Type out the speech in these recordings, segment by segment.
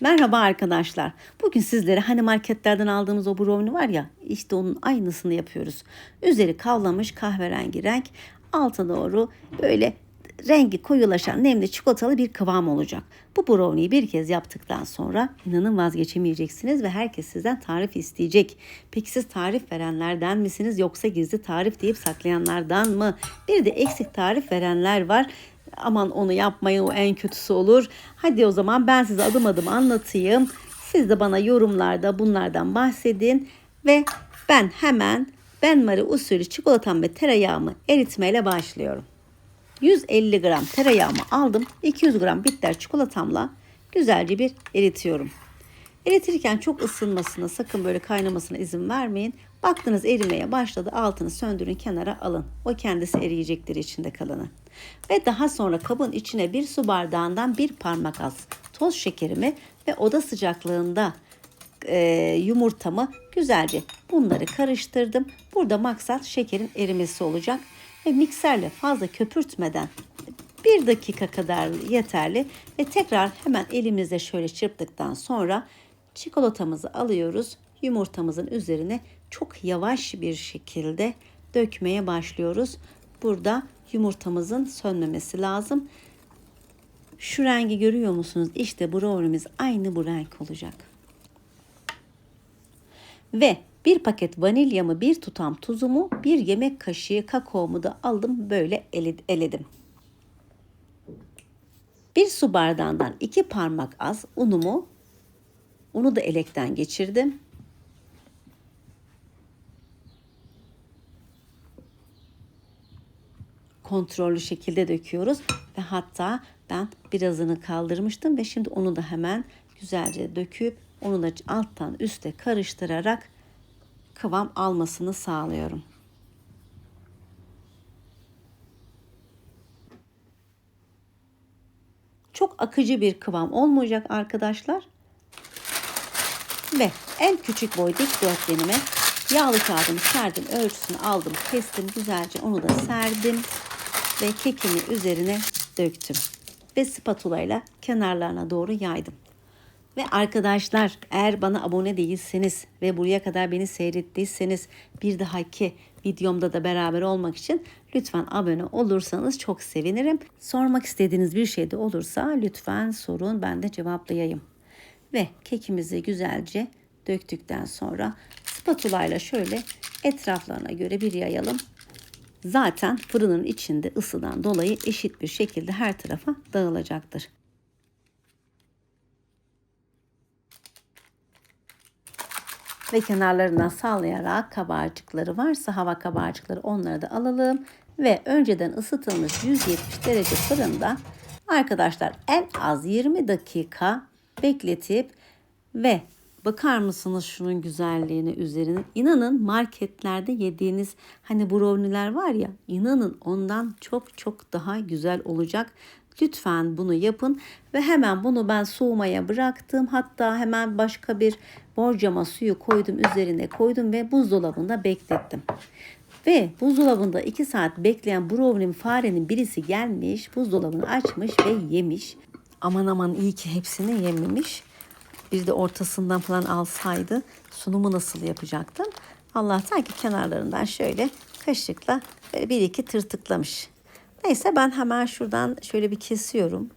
Merhaba arkadaşlar. Bugün sizlere hani marketlerden aldığımız o brownie var ya işte onun aynısını yapıyoruz. Üzeri kavlamış kahverengi renk. Alta doğru böyle rengi koyulaşan nemli çikolatalı bir kıvam olacak. Bu brownie'yi bir kez yaptıktan sonra inanın vazgeçemeyeceksiniz ve herkes sizden tarif isteyecek. Peki siz tarif verenlerden misiniz yoksa gizli tarif deyip saklayanlardan mı? Bir de eksik tarif verenler var aman onu yapmayın o en kötüsü olur. Hadi o zaman ben size adım adım anlatayım. Siz de bana yorumlarda bunlardan bahsedin ve ben hemen benmari usulü çikolatam ve tereyağımı eritmeyle başlıyorum. 150 gram tereyağımı aldım. 200 gram bitter çikolatamla güzelce bir eritiyorum. Eritirken çok ısınmasına sakın böyle kaynamasına izin vermeyin. Baktınız erimeye başladı altını söndürün kenara alın. O kendisi eriyecektir içinde kalanı. Ve daha sonra kabın içine bir su bardağından bir parmak az toz şekerimi ve oda sıcaklığında e, yumurtamı güzelce bunları karıştırdım. Burada maksat şekerin erimesi olacak. Ve mikserle fazla köpürtmeden bir dakika kadar yeterli. Ve tekrar hemen elimizde şöyle çırptıktan sonra çikolatamızı alıyoruz. Yumurtamızın üzerine çok yavaş bir şekilde dökmeye başlıyoruz. Burada yumurtamızın sönmemesi lazım. Şu rengi görüyor musunuz? İşte brownie'miz aynı bu renk olacak. Ve bir paket vanilyamı, bir tutam tuzumu, bir yemek kaşığı kakaomu da aldım böyle eledim. Bir su bardağından iki parmak az unumu, unu da elekten geçirdim. Kontrollü şekilde döküyoruz ve hatta ben birazını kaldırmıştım ve şimdi onu da hemen güzelce döküp onu da alttan üste karıştırarak kıvam almasını sağlıyorum. Çok akıcı bir kıvam olmayacak arkadaşlar. Ve en küçük boy dikdörtgenime yağlı kağıdımı serdim, ölçüsünü aldım, kestim güzelce onu da serdim ve kekimi üzerine döktüm. Ve spatula ile kenarlarına doğru yaydım. Ve arkadaşlar eğer bana abone değilseniz ve buraya kadar beni seyrettiyseniz bir dahaki videomda da beraber olmak için lütfen abone olursanız çok sevinirim. Sormak istediğiniz bir şey de olursa lütfen sorun ben de cevaplayayım. Ve kekimizi güzelce döktükten sonra spatula ile şöyle etraflarına göre bir yayalım zaten fırının içinde ısıdan dolayı eşit bir şekilde her tarafa dağılacaktır. Ve kenarlarından sallayarak kabarcıkları varsa hava kabarcıkları onları da alalım. Ve önceden ısıtılmış 170 derece fırında arkadaşlar en az 20 dakika bekletip ve Bakar mısınız şunun güzelliğine üzerine? İnanın marketlerde yediğiniz hani brownie'ler var ya inanın ondan çok çok daha güzel olacak. Lütfen bunu yapın ve hemen bunu ben soğumaya bıraktım. Hatta hemen başka bir borcama suyu koydum üzerine koydum ve buzdolabında beklettim. Ve buzdolabında 2 saat bekleyen brownie farenin birisi gelmiş buzdolabını açmış ve yemiş. Aman aman iyi ki hepsini yememiş bir de ortasından falan alsaydı sunumu nasıl yapacaktım? Allah'tan ki kenarlarından şöyle kaşıkla bir iki tırtıklamış. Neyse ben hemen şuradan şöyle bir kesiyorum.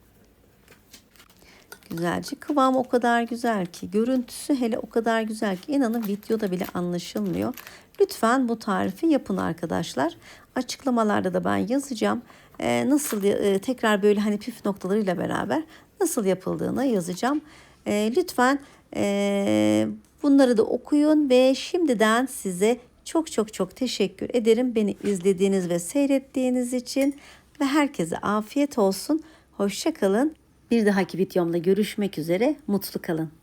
Güzelce kıvam o kadar güzel ki görüntüsü hele o kadar güzel ki inanın videoda bile anlaşılmıyor. Lütfen bu tarifi yapın arkadaşlar. Açıklamalarda da ben yazacağım. Ee, nasıl e, tekrar böyle hani püf noktalarıyla beraber nasıl yapıldığını yazacağım. E, lütfen e, bunları da okuyun ve şimdiden size çok çok çok teşekkür ederim beni izlediğiniz ve seyrettiğiniz için ve herkese afiyet olsun. Hoşça kalın. Bir dahaki videomda görüşmek üzere. Mutlu kalın.